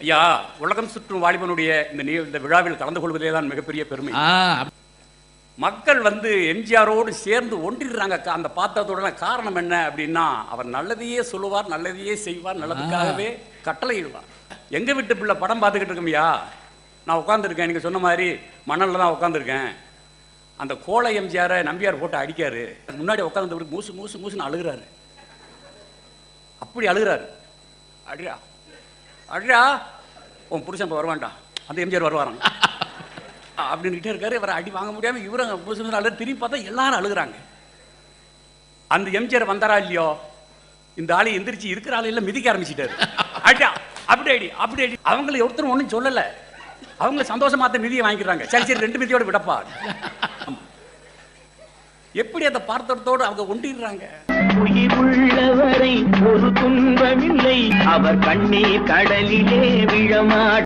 ஐயா உலகம் சுற்றும் வாலிபனுடைய இந்த நீ இந்த விழாவில் கலந்து கொள்வதே தான் மிகப்பெரிய பெருமை. மக்கள் வந்து எம்ஜிஆரோடு சேர்ந்து ஒன்றிடுறாங்க. அந்த பாத்திரத்தோட காரணம் என்ன அப்படின்னா அவர் நல்லதையே சொல்லுவார் நல்லதையே செய்வார் நல்லதுக்காகவே கட்டளையிடுவார். எங்க வீட்டு பிள்ளை படம் பார்த்துக்கிட்டு இருக்கோம்யா நான் உட்காந்துருக்கேன் நீங்க சொன்ன மாதிரி மணல்ல தான் உட்காந்துருக்கேன் அந்த கோலை எம்ஜிஆரை நம்பியார் போட்டு அடிக்காரு. முன்னாடி உட்காந்து மூசு மூசு மூசுன்னு அழுகுறாரு. அப்படி அழுகுறாரு. அடியா அடியா உன் புருஷன் இப்போ வருவான்டா. அந்த எம்ஜிஆர் வருவாராம். அப்படின்னுட்டே இருக்காரு. இவரை அடி வாங்க முடியாம இவரும் புருஷன் அழுது திரும்பி பார்த்தா எல்லாரும் அழுகுறாங்க. அந்த எம்ஜிஆர் வந்தாரா இல்லையோ? இந்த ஆளு எந்திரிச்சு இருக்கிற ஆளு எல்லாம் மிதிக்க ஆரம்பிச்சிட்டாரு. அடியா அப்படி அடி அப்படி அடி. அவங்களை ஒருத்தரும் ஒன்றும் சொல்லல. அவங்க சந்தோஷமா அந்த மிதியை வாங்கிக்கிறாங்க. சரி சரி ரெண்டு மிதியோட விடப்பா. எப்படி அந்த பார்த்தத்தோடு அவங்க ஒண்டிடுறாங்க? துன்பமில்லை. அவர் கண்ணீர் கடலிலே விழமாட்டார்